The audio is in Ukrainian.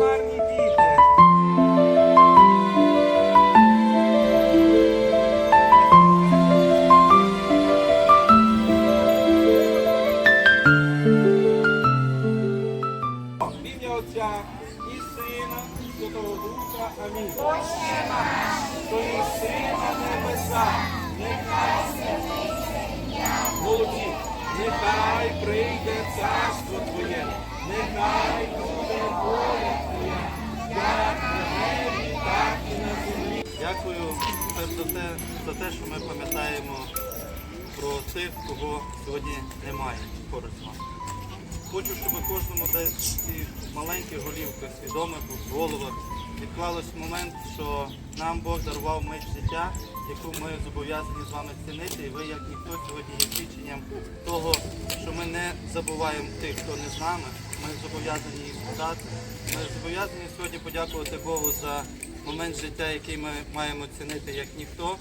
гарні діти. Ім'я Отця і Сина, і Святого Духа. Амінь. Отче наш, Ти Сина Небеса. Дякую перш за те, що ми пам'ятаємо про тих, кого сьогодні немає поруч з нами. Хочу, щоб кожному десь в цих маленьких голівках, свідомих в головах відклалось момент, що нам Бог дарував мить життя, яку ми зобов'язані з вами цінити. І ви, як ніхто, сьогодні є свідченням того, що ми не забуваємо тих, хто не з нами. Ми зобов'язані їх згадати. Ми зобов'язані сьогодні подякувати Богу за момент життя, який ми маємо цінити як ніхто.